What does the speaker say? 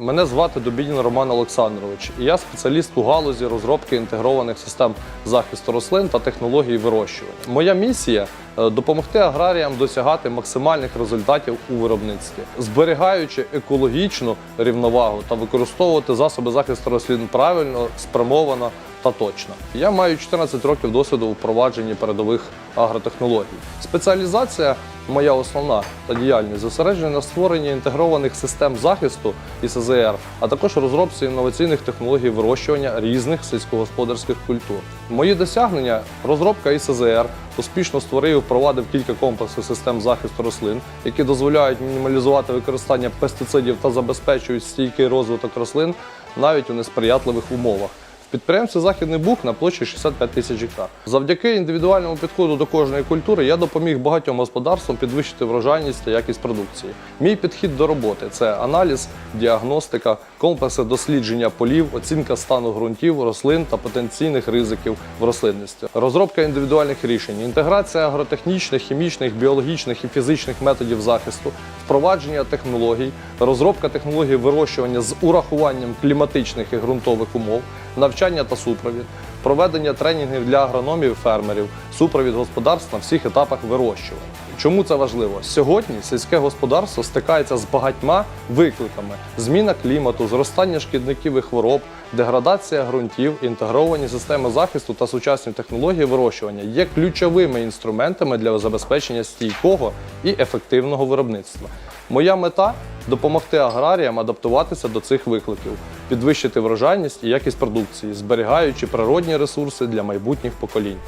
Мене звати Дубінін Роман Олександрович, і я спеціаліст у галузі розробки інтегрованих систем захисту рослин та технологій вирощування. Моя місія е, допомогти аграріям досягати максимальних результатів у виробництві, зберігаючи екологічну рівновагу та використовувати засоби захисту рослин правильно, спрямовано та точно. Я маю 14 років досвіду у впровадженні передових агротехнологій. Спеціалізація моя основна та діяльність зосереджена на створенні інтегрованих систем захисту і СЗР, а також розробці інноваційних технологій вирощування різних сільськогосподарських культур. Мої досягнення розробка ІСЗР успішно створив і впровадив кілька комплексів систем захисту рослин, які дозволяють мінімалізувати використання пестицидів та забезпечують стійкий розвиток рослин навіть у несприятливих умовах. В підприємстві Західний Буг на площі 65 тисяч гектар. Завдяки індивідуальному підходу до кожної культури я допоміг багатьом господарствам підвищити врожайність та якість продукції. Мій підхід до роботи це аналіз, діагностика, комплекси дослідження полів, оцінка стану ґрунтів, рослин та потенційних ризиків в рослинності, розробка індивідуальних рішень, інтеграція агротехнічних, хімічних, біологічних і фізичних методів захисту, впровадження технологій, розробка технологій вирощування з урахуванням кліматичних і ґрунтових умов, навчання та супровід, проведення тренінгів для агрономів і фермерів, супровід господарств на всіх етапах вирощування. Чому це важливо? Сьогодні сільське господарство стикається з багатьма викликами: зміна клімату, зростання шкідників і хвороб, деградація ґрунтів, інтегровані системи захисту та сучасні технології вирощування є ключовими інструментами для забезпечення стійкого і ефективного виробництва. Моя мета допомогти аграріям адаптуватися до цих викликів, підвищити врожайність і якість продукції, зберігаючи природні ресурси для майбутніх поколінь.